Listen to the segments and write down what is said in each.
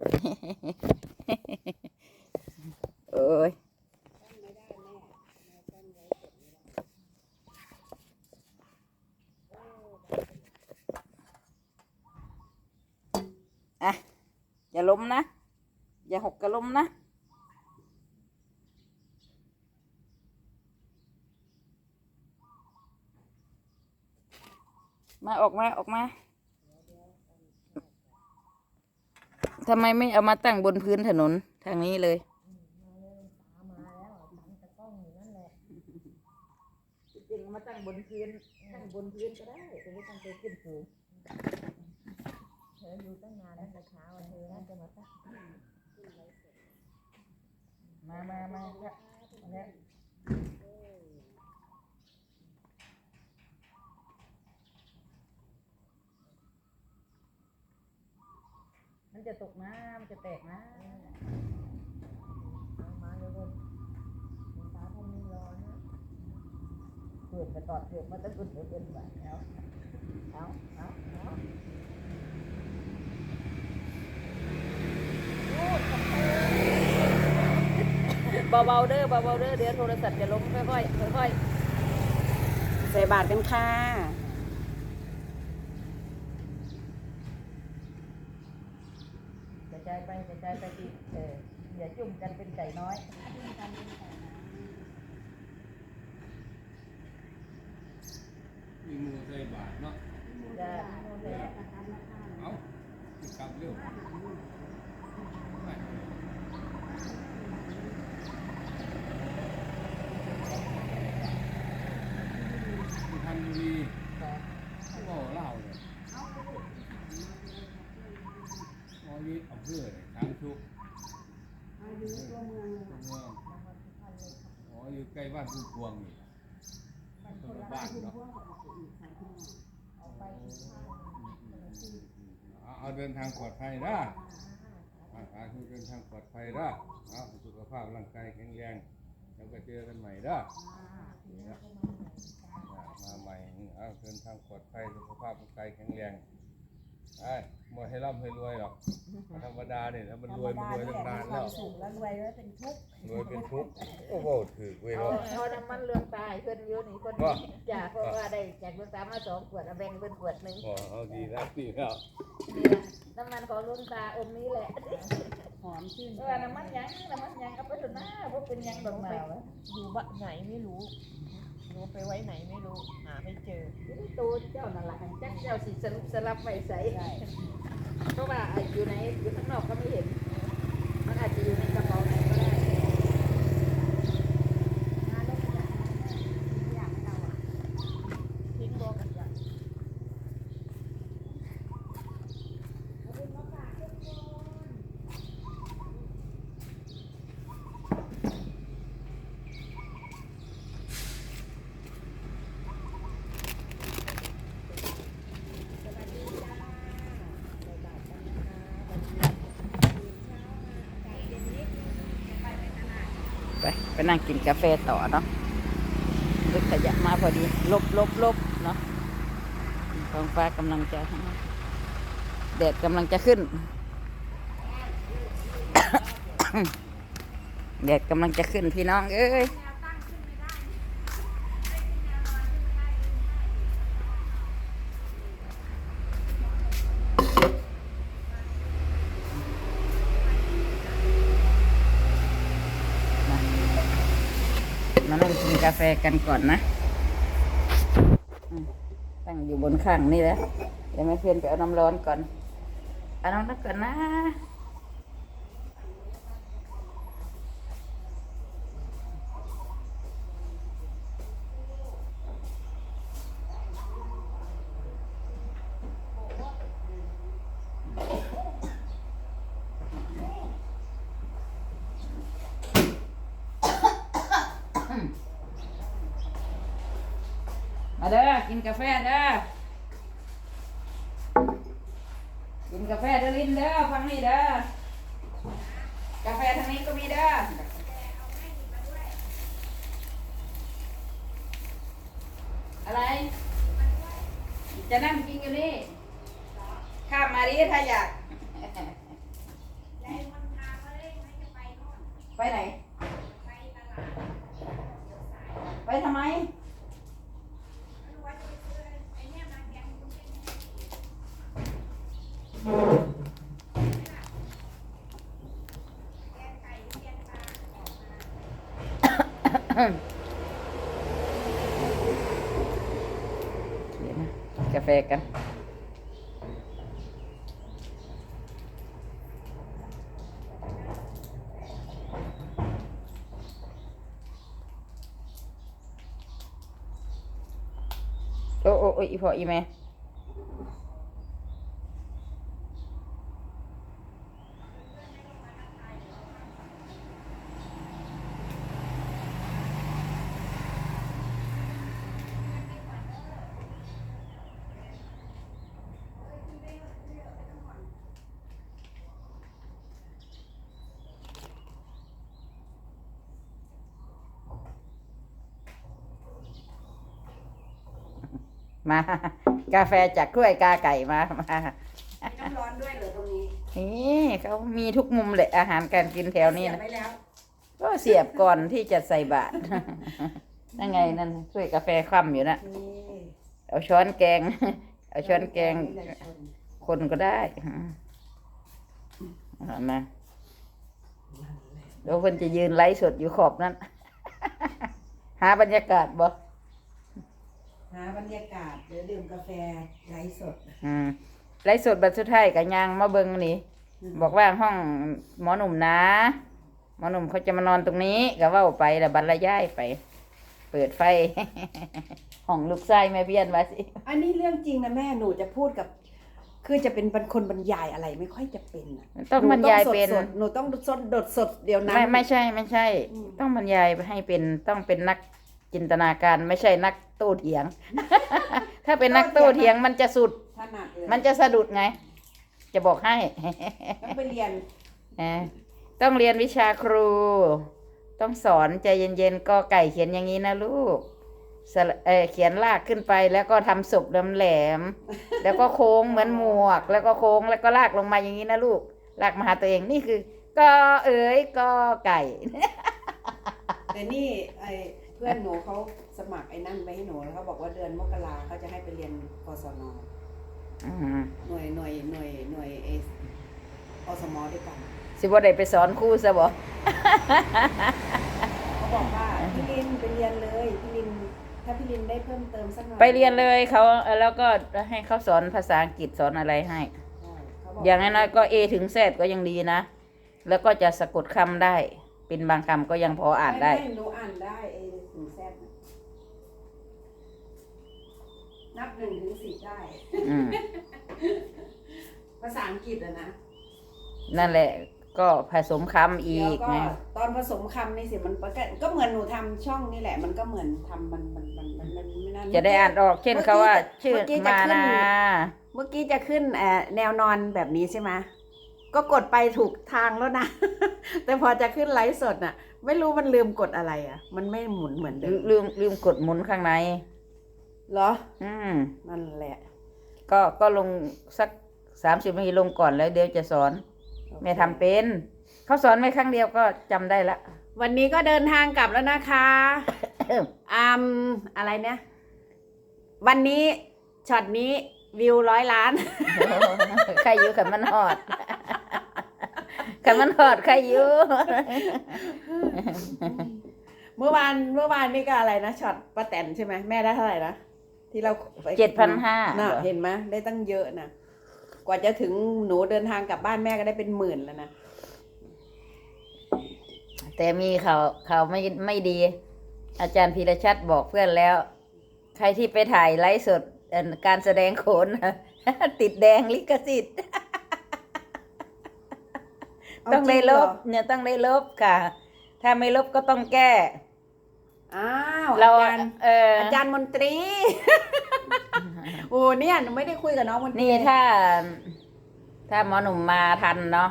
โอ้ยอะอย่าล้มนะ อย่าหกกระล้มนะมาออกมา ออกมา ทำไมไม่เอามาตั้งบนพื้นถนนทางนี้เลยจริงมาตั้งบนพื้นตั้งบนพื้นก็ได้แต่ไม่ต้องไปขึ้นสูงเธออยู่ตั้งนานตั้งแต่เช้าเธอน่าจะมาตั้งมามามาครับมาแล้วมัน จะตกน้ำมันจะแตกน้เอามาเลยคนหลวงตาท่านไม่รอนะำเกิดกระตอดเกิดมาตั้งกุนเดือนบาทแล้วเอาเอาเอาเบาๆเด้อเบาๆเด้อเดี๋ยวโทรศัพท์จะล้มค่อยๆค่อยๆใส่บาทกันค่ะ กระจายไปกระจายไปอีกเอออย่าจุ่มกันเป็นไก่น้อยมีมือใส่บาทเนาะจะเอาสิกลับเร็วไปมีทันบุรีที่บอกเล่าเลยมอยีอำเภอเนี่ยทาง ชุกอยู่ตัวเมืองอ๋ออยู่ใกล้บ้านผู้พวงนี่คนละบ้านเนาะเอาเอาเดินทางปลอดภัยนะอาอาคือเดินทางปลอดภัยนะเอาสุขภาพร่างกายแข็งแรงแล้วก็เจอกันใหม่นะนี่นะมาใหม่เอาเดินทางปลอดภัยสุขภาพร่างกายแข็งแรง ไอ้บ่ให้ร่ำให้รวยหรอก ธรรมดาเนี่ยถ้ามันรวยมันรวยตั้งนานแล้วสูงแล้วรวยแล้วเป็นทุกข์รวยเป็นทุกข์โอ้โหถือเว้ยเอาเนาะเอาน้ำมันเรืองตายเพิ่นอยู่นี่คนว่าจ่าเพราะว่าได้จากลูกตามาสองขวดเอาแบ่งเพิ่นขวดหนึ่งอ๋อเอาดีแล้วดีแล้วเนี่ยน้ำมันของลุงตาอมนี้แหละหอมชื่นเออน้ำมันหยังน้ำมันหยังเอาไปเถอะนะพวกเป็นหยังดอกหนาวอะอยู่บ้านไหนไม่รู้ หนูไปไว้ไหนไม่รู้ หาไม่เจออยู่ในตู้เจ้านั่นแหละจักเจ้าสิสรุปสลับไว้ใส่เพราะว่าอยู่ในอยู่ข้างนอกก็ไม่เห็นมันอาจจะอยู่ในกระเป๋าไหนก็ได้ ทิ้งบอกกันจ้ะ ไปไป นั่งกินกาแฟต่อเนาะรถขยะมาพอดีลบลบลบเนาะท้องฟ้ากำลังจะแดดกำลังจะขึ้น แดดกำลังจะขึ้นพี่น้องเอ้ยมานั่งกินกาแฟกันก่อนนะตั้งอยู่บนข้างนี่แหละเดี๋ยวแม่เพื่อนไปเอาน้ำร้อนก่อน เอาน้ำร้อนก่อนนะ มาเด้อกินกาแฟเด้อกินกาแฟเด้อลินเด้อฟังนี่เด้อกาแฟทางนี้ก็มีเด้ออะไร จะนั่งกินอยู่นี่ข้ามมาดิถ้าอยากไปไหน ไปทำไม เดี๋ยวนะกาแฟกันโอ้โอ้โอ้อีพออีแม่ มา กาแฟจากกล้วยกาไก่มามาน้ำร้อนด้วยเหรอตรงนี้นี่เขามีทุกมุมเลยอาหารการกินแถวนี้เสียบนะไปแล้วก็เสียบก่อนที่จะใส่บาตรนั่นไงนั่นถ้วยกาแฟคว่ำอยู่นะนี่เอาช้อนแกง เอาช้อนแกงนี่เลยชนคนก็ได้อืมเอามาเดี๋ยวคนจะยืนไลฟ์สดอยู่ขอบนั้น หาบรรยากาศบ่ หาบรรยากาศเดี๋ยวดื่มกาแฟไร้สดอืมไลฟ์สดบัดสุดท้ายกับยางมาเบิงนี่บอกว่าห้องหมอหนุ่มนะหมอหนุ่มเขาจะมานอนตรงนี้ก็เว่าไปแล้วบรรยายไป เปิดไฟ ห้องลูกไส้แม่เบี้ยนว่าสิอันนี้เรื่องจริงนะแม่หนูจะพูดกับ คือจะเป็นคนบรรยายอะไรไม่ค่อยจะเป็นอะต้องบรรยายเป็นหนูต้องสดๆหนูต้องสดดสดเดี๋ยวนั้นไม่ไม่ใช่ไม่ใช่อืมต้องบรรยายให้เป็นต้องเป็นนัก จินตนาการไม่ใช่นักโต้เถียง ถ้าเป็นนักโต้เถียงมันจะสุด ถนัดเลยมันจะสะดุดไง จะบอกให้ ต้องไปเรียนนะต้องเรียนวิชาครู ต้องสอนใจเย็นๆก็ไก่เขียนอย่างนี้นะลูกสระเออเขียนลากขึ้นไปแล้วก็ทำศพแหลมๆแล้วก็โค้งเหมือนหมวก แล้วก็โค้งแล้วก็ลากลงมาอย่างนี้นะลูก ลากมาหาตัวเองนี่คือ ก็เอ๋ยก็ไก่ แต่นี่ไอ้เพื่อนหนูเขาสมัครไอ้นั่นไปให้หนูแล้วเขาบอกว่าเดือนมกราเขาจะให้ไปเรียนกศนอืมหน่วยหน่วยหน่วยหน่วยเออสมด้วยกันสิบ่ได้ไปสอนครูซะบ่เขาบอกว่าพี่ลินไปเรียนเลยพี่ลินถ้าพี่ลินได้เพิ่มเติมสักหน่อยไปเรียนเลยเขาเอ่อแล้วก็ให้เขาสอนภาษาอังกฤษสอนอะไรให้ใช่เขบกอย่างน้อยๆก็ A ถึง Z ก็ยังดีนะ แล้วก็จะสะกดคำได้ เป็นบางคำก็ยังพออ่านได้ม่ม่หนูอ่านได้เอถึงแซดนับหนึ่งถึงสิบได้ อืมภาษาอังกฤษอะนะนั่นแหละ ก็ผสมคำอีแล้วกก็ไงตอนผสมคำนี่สิมันก็ก็เหมือนหนูทำช่องนี่แหละ มันก็เหมือนทำมันมันมันมันมันไม่น่าจะได้อ่านออก เช่นเขาว่าชื่อเมื่อกี้จะมาขึ้น นา เมื่อกี้จะขึ้นเอ่อแนวนอนแบบนี้ใช่ไหมก็กดไปถูกทางแล้วนะ แต่พอจะขึ้นไลฟ์สดน่ะ ไม่รู้มันลืมกดอะไรอะ มันไม่หมุนเหมือนเดิมลืมลืมกดหมุนข้างใน เหรอ อืม นั่นแหละ ก็ก็ลงสักสามสิบนาทีลงก่อนแล้วเดี๋ยวจะสอน แม่ทำเป็น เขาสอนไว้ครั้งเดียวก็จำได้ละ วันนี้ก็เดินทางกลับแล้วนะคะอืมอะไรเนี่ย วันนี้ช็อตนี้วิวร้อยล้าน ใครอยู่ขันมันหอด ขันมันหอดใครอยู่เมื่อวานเมื่อวานนี่ก็อะไรนะช็อตป้าแตนใช่ไหมแม่ได้เท่าไหร่นะที่เราไปเจ็ดพันห้าน่ะเห็นไหมได้ตั้งเยอะนะกว่าจะถึงหนูเดินทางกลับบ้านแม่ก็ได้เป็นหมื่นแล้วนะแต่มีข่าวข่าวไม่ไม่ดี อาจารย์พีรชัดบอกเพื่อนแล้ว ใครที่ไปถ่ายไลฟ์สดเอ่อการแสดงโขนติดแดงลิขสิทธิ์ ต้องได้ลบเนี่ยต้องได้ลบค่ะ ถ้าไม่ลบก็ต้องแก้ อ้าวเราอาจารย์เอออาจารย์มนตรี โอ้เนี่ยหนูไม่ได้คุยกับน้องมนตรีนี่ถ้า ถ้าหมอหนุ่มมาทันเนาะ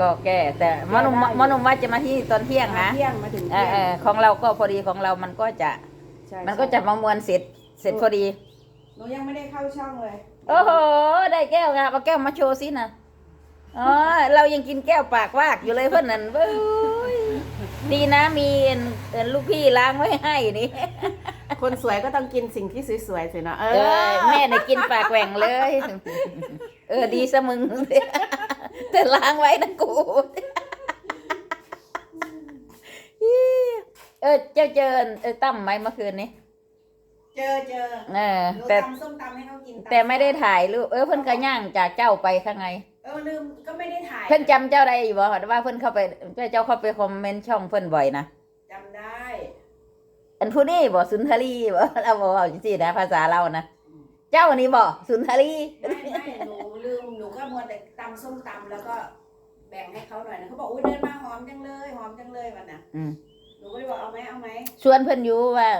ก็แก้แต่หมอหนุ่มหมอหนุ่มว่าจะมาที่ตอนเที่ยงนะเที่ยงมาถึงเอเที่อยเองอของเราก็พอดีของเรามันก็จะใช่มันก็จะมามวลเสร็จเสร็จพอดีหนูยังไม่ได้เข้าช่องเลย โอ้โห ได้แก้วงามเอาแก้วมาโชว์สินะ อ๋อเรายังกินแก้วปากวากอยู่เลยเพื่อนนั่นเว้ยดีนะมีเอิ่นลูกพี่ล้างไว้ให้นี่คนสวยก็ต้องกินสิ่งที่สวยๆสิเนาะเอเอออแม่น่ะกินปากแหว่งเลย เออดีซะมึงแต่ล้างไว้นะกูเออเจ้าเจอเออตั้มไหมเมื่อคืนนี้เจอเจอเออหนูแต่ ตำส้มตำให้เขากินำแต่ไม่ได้ถ่ายรูปเออเพิ่นก็ย่างจากเจ้าไปข้างใน เออลืมก็ไม่ได้ถ่ายเพิ่นจำเจ้าได้อยู่บ่ว่าเพิ่นเข้าไปเจ้าเข้าไปคอมเมนต์ช่องเพิ่นบ่อยนะจำได้อันผู้นี้บ่สุนทรีบ่เราบอกว่าจังซี่นะ ภาษาเรานะเจ้านี่บ่สุนทรีไม่ไม่หนูลืมหนูก็มัวแต่ตำส้มตำแล้วก็แบ่งให้เขาหน่อยนะเขาบอกอุ้ยเดินมาหอมจังเลยหอมจังเลยวันน่ะอืมหนูก็เลยบอกเอาไหมเอาไหมชวนเพิ่นอยู่ว่า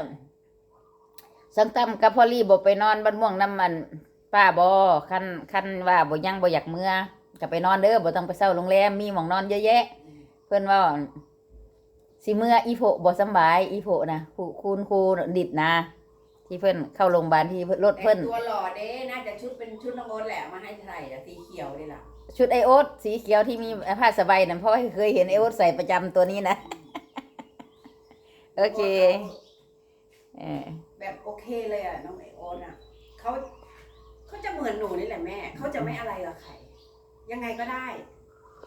สังตำกับพอลี่บ่ไปนอนบ้านม่วงน้ำมัน ป้าบ่คันคันว่าบ่ยังบ่อยากเมื่อก็ไปนอนเด้อบ่ต้องไปเช่าโรงแรมมีหมองนอนเยอะแยะ เพิ่นว่าสิเมื่ออีโผบ่สำบาย อีโผนะครูคุณครูดิดนะ ที่เพิ่นเข้าโรงพยาบาลที่รถเพิ่นแต่งตัวหล่อเด้น่าจะชุดเป็นชุดน้องโอ๊ตแหละมาให้ใส่อะสีเขียวนี่ล่ะชุดไอโอ๊ตสีเขียวที่มีผ้าสบายนั่นเพราะว่าเคยเห็นไอโอ๊ตใส่ประจำตัวนี้นะโอเคเออแบบโอเคเลยอะน้องโอ๊ตอะเขา เขาจะเหมือนหนูนี่แหละแม่ เขาจะไม่อะไรกับใคร ยังไงก็ได้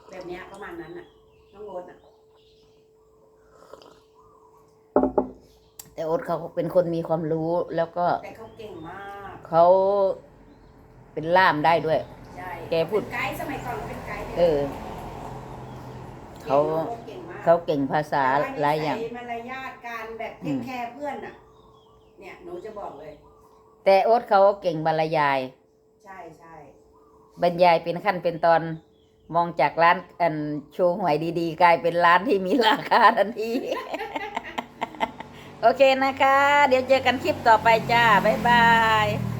แบบเนี้ยประมาณนั้นอะ น้องโอ๊ตอะ แต่โอ๊ตเขาเป็นคนมีความรู้แล้วก็แต่เขาเก่งมากเขาเป็นล่ามได้ด้วย ใช่แกพูด เป็นไกด์สมัยก่อนเป็นไกด์เออ เขาเก่งมากเขาเก่งภาษาหลายอย่างแต่ว่นิสัมารยาทการแบบเทคแคร์เพื่อนอะ เนี่ยหนูจะบอกเลย แต่โอ๊ตเขาเก่งบรรยาย ใช่ใช่บรรยายเป็นขั้นเป็นตอนมองจากร้านอันโชว์หวยดีๆ กลายเป็นร้านที่มีราคาทันที โอเคนะคะ เดี๋ยวเจอกันคลิปต่อไปจ้า บ๊ายบาย